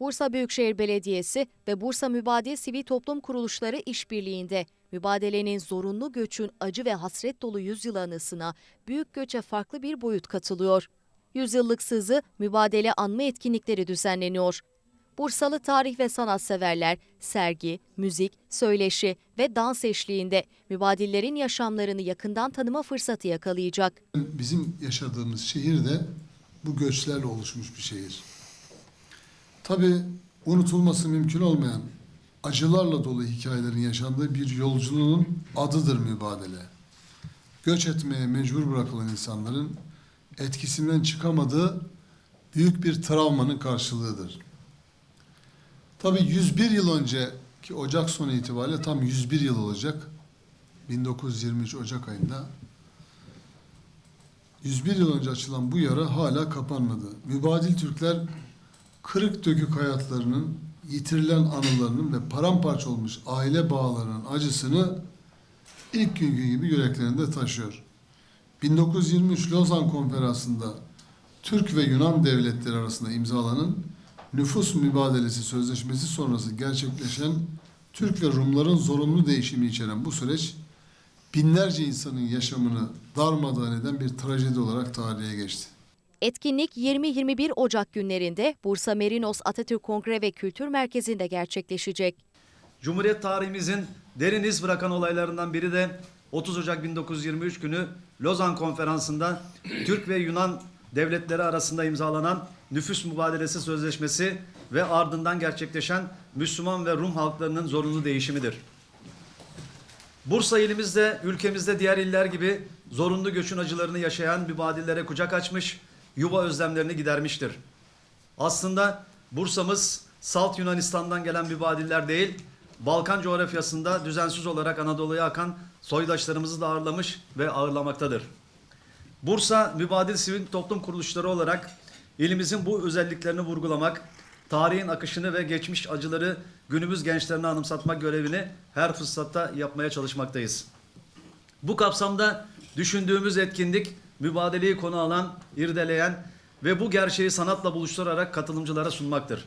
Bursa Büyükşehir Belediyesi ve Bursa Mübadele Sivil Toplum Kuruluşları işbirliğinde mübadelenin zorunlu göçün acı ve hasret dolu yüzyıl anısına büyük göçe farklı bir boyut katılıyor. Yüzyıllık sızı mübadele anma etkinlikleri düzenleniyor. Bursalı tarih ve sanatseverler sergi, müzik, söyleşi ve dans eşliğinde mübadillerin yaşamlarını yakından tanıma fırsatı yakalayacak. Bizim yaşadığımız şehir de bu göçlerle oluşmuş bir şehir. Tabii unutulması mümkün olmayan acılarla dolu hikayelerin yaşandığı bir yolculuğun adıdır mübadele. Göç etmeye mecbur bırakılan insanların etkisinden çıkamadığı büyük bir travmanın karşılığıdır. Tabii 101 yıl önce ki Ocak sonu itibariyle tam 101 yıl olacak. 1923 Ocak ayında 101 yıl önce açılan bu yara hala kapanmadı. Mübadil Türkler kırık dökük hayatlarının, yitirilen anılarının ve paramparça olmuş aile bağlarının acısını ilk günkü gibi yüreklerinde taşıyor. 1923 Lozan Konferansı'nda Türk ve Yunan devletleri arasında imzalanan nüfus mübadelesi sözleşmesi sonrası gerçekleşen Türk ve Rumların zorunlu değişimi içeren bu süreç binlerce insanın yaşamını darmadağın eden bir trajedi olarak tarihe geçti. Etkinlik 20-21 Ocak günlerinde Bursa Merinos Atatürk Kongre ve Kültür Merkezi'nde gerçekleşecek. Cumhuriyet tarihimizin derin iz bırakan olaylarından biri de 30 Ocak 1923 günü Lozan Konferansı'nda Türk ve Yunan devletleri arasında imzalanan nüfus mübadelesi sözleşmesi ve ardından gerçekleşen Müslüman ve Rum halklarının zorunlu değişimidir. Bursa ilimizde ülkemizde diğer iller gibi zorunlu göçün acılarını yaşayan mübadillere kucak açmış, yuva özlemlerini gidermiştir. Aslında Bursa'mız Salt Yunanistan'dan gelen mübadiller değil, Balkan coğrafyasında düzensiz olarak Anadolu'ya akan soydaşlarımızı da ağırlamış ve ağırlamaktadır. Bursa Mübadil Sivil Toplum Kuruluşları olarak ilimizin bu özelliklerini vurgulamak, tarihin akışını ve geçmiş acıları günümüz gençlerine anımsatmak görevini her fırsatta yapmaya çalışmaktayız. Bu kapsamda düşündüğümüz etkinlik mübadeleyi konu alan, irdeleyen ve bu gerçeği sanatla buluşturarak katılımcılara sunmaktır.